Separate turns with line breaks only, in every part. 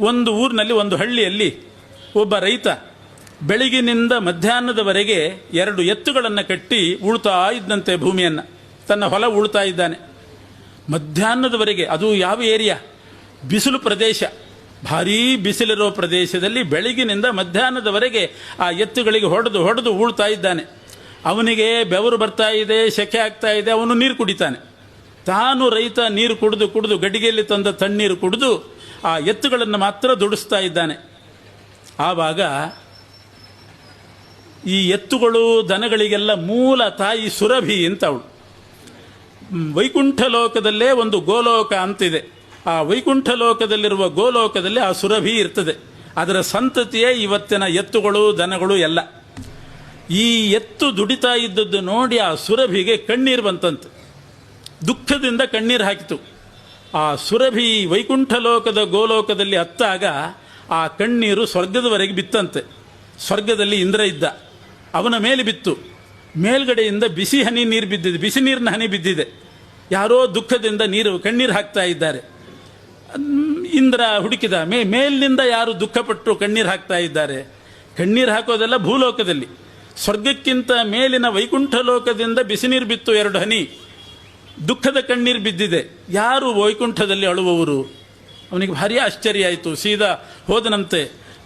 ಒಂದು ಊರಿನಲ್ಲಿ ಒಂದು ಹಳ್ಳಿಯಲ್ಲಿ ಒಬ್ಬ ರೈತ ಬೆಳಗಿನಿಂದ ಮಧ್ಯಾಹ್ನದವರೆಗೆ ಎರಡು ಎತ್ತುಗಳನ್ನು ಕಟ್ಟಿ ಉಳ್ತಾ ಇದ್ದಂತೆ ಭೂಮಿಯನ್ನು. ತನ್ನ ಹೊಲ ಉಳ್ತಾ ಇದ್ದಾನೆ. ಮಧ್ಯಾಹ್ನದವರೆಗೆ ಅದು ಯಾವ ಏರಿಯಾ? ಬಿಸಿಲು ಪ್ರದೇಶ. ಭಾರೀ ಬಿಸಿಲಿರೋ ಪ್ರದೇಶದಲ್ಲಿ ಬೆಳಗಿನಿಂದ ಮಧ್ಯಾಹ್ನದವರೆಗೆ ಆ ಎತ್ತುಗಳಿಗೆ ಹೊಡೆದು ಹೊಡೆದು ಉಳ್ತಾ ಇದ್ದಾನೆ. ಅವನಿಗೆ ಬೆವರು ಬರ್ತಾ ಇದೆ, ಸೆಕೆ ಆಗ್ತಾ ಇದೆ, ಅವನು ನೀರು ಕುಡಿತಾನೆ. ತಾನು ರೈತ ನೀರು ಕುಡಿದು ಕುಡಿದು ಗಡಿಗೆಯಲ್ಲಿ ತಂದ ತಣ್ಣೀರು ಕುಡಿದು ಆ ಎತ್ತುಗಳನ್ನು ಮಾತ್ರ ದುಡಿಸ್ತಾ ಇದ್ದಾನೆ. ಆವಾಗ ಈ ಎತ್ತುಗಳು ದನಗಳಿಗೆಲ್ಲ ಮೂಲ ತಾಯಿ ಸುರಭಿ ಅಂತ ಅವಳು. ವೈಕುಂಠ ಲೋಕದಲ್ಲೇ ಒಂದು ಗೋಲೋಕ ಅಂತಿದೆ. ಆ ವೈಕುಂಠ ಲೋಕದಲ್ಲಿರುವ ಗೋಲೋಕದಲ್ಲಿ ಆ ಸುರಭಿ ಇರ್ತದೆ. ಅದರ ಸಂತತಿಯೇ ಇವತ್ತಿನ ಎತ್ತುಗಳು, ದನಗಳು ಎಲ್ಲ. ಈ ಎತ್ತು ದುಡಿತಾ ಇದ್ದದ್ದು ನೋಡಿ ಆ ಸುರಭಿಗೆ ಕಣ್ಣೀರು ಬಂತಂತೆ. ದುಃಖದಿಂದ ಕಣ್ಣೀರು ಹಾಕಿತು. ಆ ಸುರಭಿ ವೈಕುಂಠ ಲೋಕದ ಗೋಲೋಕದಲ್ಲಿ ಹತ್ತಾಗ ಆ ಕಣ್ಣೀರು ಸ್ವರ್ಗದವರೆಗೆ ಬಿತ್ತಂತೆ. ಸ್ವರ್ಗದಲ್ಲಿ ಇಂದ್ರ ಇದ್ದ. ಅವನ ಮೇಲೆ ಬಿತ್ತು. ಮೇಲ್ಗಡೆಯಿಂದ ಬಿಸಿ ಹನಿ ನೀರು ಬಿದ್ದಿದೆ. ಬಿಸಿ ನೀರಿನ ಹನಿ ಬಿದ್ದಿದೆ. ಯಾರೋ ದುಃಖದಿಂದ ನೀರು ಕಣ್ಣೀರು ಹಾಕ್ತಾ ಇದ್ದಾರೆ. ಇಂದ್ರ ಹುಡುಕಿದ. ಮೇ, ಮೇಲಿನಿಂದ ಯಾರು ದುಃಖಪಟ್ಟು ಕಣ್ಣೀರು ಹಾಕ್ತಾ ಇದ್ದಾರೆ? ಕಣ್ಣೀರು ಹಾಕೋದೆಲ್ಲ ಭೂಲೋಕದಲ್ಲಿ. ಸ್ವರ್ಗಕ್ಕಿಂತ ಮೇಲಿನ ವೈಕುಂಠ ಲೋಕದಿಂದ ಬಿಸಿ ನೀರು ಬಿತ್ತು ಎರಡು ಹನಿ. ದುಃಖದ ಕಣ್ಣೀರು ಬಿದ್ದಿದೆ. ಯಾರು ವೈಕುಂಠದಲ್ಲಿ ಅಳುವವರು? ಅವನಿಗೆ ಭಾರಿ ಆಶ್ಚರ್ಯ ಆಯಿತು. ಸೀದಾ ಹೋದನಂತೆ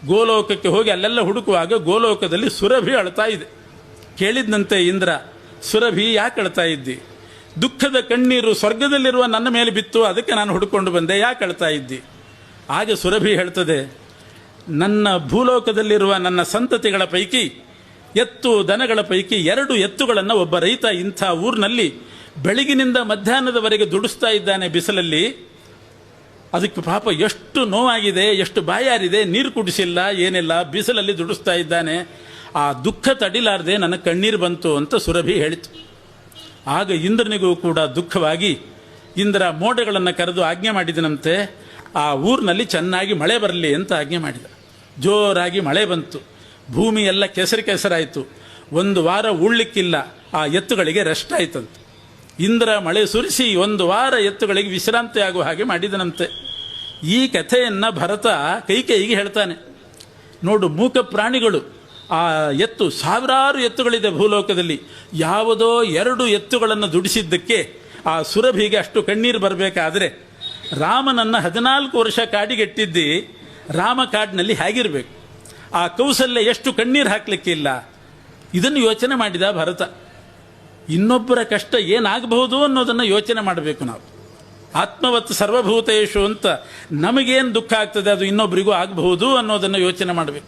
ಗೋಲೋಕಕ್ಕೆ ಹೋಗಿ ಅಲ್ಲೆಲ್ಲ ಹುಡುಕುವಾಗ ಗೋಲೋಕದಲ್ಲಿ ಸುರಭಿ ಅಳ್ತಾ ಇದೆ. ಕೇಳಿದ್ನಂತೆ ಇಂದ್ರ, ಸುರಭಿ, ಯಾಕೆ ಅಳ್ತಾ ಇದ್ದಿ? ದುಃಖದ ಕಣ್ಣೀರು ಸ್ವರ್ಗದಲ್ಲಿರುವ ನನ್ನ ಮೇಲೆ ಬಿತ್ತು, ಅದಕ್ಕೆ ನಾನು ಹುಡುಕೊಂಡು ಬಂದೆ, ಯಾಕೆ ಅಳ್ತಾ ಇದ್ದಿ? ಆಗ ಸುರಭಿ ಹೇಳ್ತದೆ, ನನ್ನ ಭೂಲೋಕದಲ್ಲಿರುವ ನನ್ನ ಸಂತತಿಗಳ ಪೈಕಿ, ಎತ್ತು ದನಗಳ ಪೈಕಿ ಎರಡು ಎತ್ತುಗಳನ್ನು ಒಬ್ಬ ರೈತ ಇಂಥ ಊರಿನಲ್ಲಿ ಬೆಳಗಿನಿಂದ ಮಧ್ಯಾಹ್ನದವರೆಗೆ ದುಡಿಸ್ತಾ ಇದ್ದಾನೆ ಬಿಸಿಲಲ್ಲಿ. ಅದಕ್ಕೆ ಪಾಪ ಎಷ್ಟು ನೋವಾಗಿದೆ, ಎಷ್ಟು ಬಾಯಾರಿದೆ, ನೀರು ಕುಡಿಸಿಲ್ಲ, ಏನಿಲ್ಲ, ಬಿಸಿಲಲ್ಲಿ ದುಡಿಸ್ತಾ ಇದ್ದಾನೆ. ಆ ದುಃಖ ತಡಿಲಾರದೆ ನನಗೆ ಕಣ್ಣೀರು ಬಂತು ಅಂತ ಸುರಭಿ ಹೇಳಿತು. ಆಗ ಇಂದ್ರನಿಗೂ ಕೂಡ ದುಃಖವಾಗಿ ಇಂದ್ರ ಮೋಡಗಳನ್ನು ಕರೆದು ಆಜ್ಞೆ ಮಾಡಿದನಂತೆ. ಆ ಊರಿನಲ್ಲಿ ಚೆನ್ನಾಗಿ ಮಳೆ ಬರಲಿ ಅಂತ ಆಜ್ಞೆ ಮಾಡಿದ. ಜೋರಾಗಿ ಮಳೆ ಬಂತು. ಭೂಮಿ ಎಲ್ಲ ಕೆಸರು ಕೆಸರಾಯಿತು. ಒಂದು ವಾರ ಉಳ್ಳಿಕ್ಕಿಲ್ಲ. ಆ ಎತ್ತುಗಳಿಗೆ ರೆಸ್ಟ್ ಆಯ್ತಂತೆ. ಇಂದ್ರ ಮಳೆ ಸುರಿಸಿ ಒಂದು ವಾರ ಎತ್ತುಗಳಿಗೆ ವಿಶ್ರಾಂತಿ ಆಗುವ ಹಾಗೆ ಮಾಡಿದನಂತೆ. ಈ ಕಥೆಯನ್ನು ಭರತ ಕೈಕೈಗೆ ಹೇಳ್ತಾನೆ. ನೋಡು, ಮೂಕ ಪ್ರಾಣಿಗಳು, ಆ ಎತ್ತು ಸಾವಿರಾರು ಎತ್ತುಗಳಿದೆ ಭೂಲೋಕದಲ್ಲಿ. ಯಾವುದೋ ಎರಡು ಎತ್ತುಗಳನ್ನು ದುಡಿಸಿದ್ದಕ್ಕೆ ಆ ಸುರಭಿಗೆ ಅಷ್ಟು ಕಣ್ಣೀರು ಬರಬೇಕಾದ್ರೆ ರಾಮನನ್ನ ಹದಿನಾಲ್ಕು ವರ್ಷ ಕಾಡಿಗೆಟ್ಟಿದ್ದು ರಾಮ ಕಾಡಿನಲ್ಲಿ ಹೇಗಿರಬೇಕು? ಆ ಕೌಸಲ್ಯ ಎಷ್ಟು ಕಣ್ಣೀರು ಹಾಕಲಿಕ್ಕಿಲ್ಲ? ಇದನ್ನು ಯೋಚನೆ ಮಾಡಿದ ಭರತ. ಇನ್ನೊಬ್ಬರ ಕಷ್ಟ ಏನಾಗಬಹುದು ಅನ್ನೋದನ್ನು ಯೋಚನೆ ಮಾಡಬೇಕು ನಾವು. ಆತ್ಮವತ್ ಸರ್ವಭೂತೇಶು ಅಂತ ನಮಗೇನು ದುಃಖ ಆಗ್ತದೆ ಅದು ಇನ್ನೊಬ್ಬರಿಗೂ ಆಗಬಹುದು ಅನ್ನೋದನ್ನು ಯೋಚನೆ ಮಾಡಬೇಕು.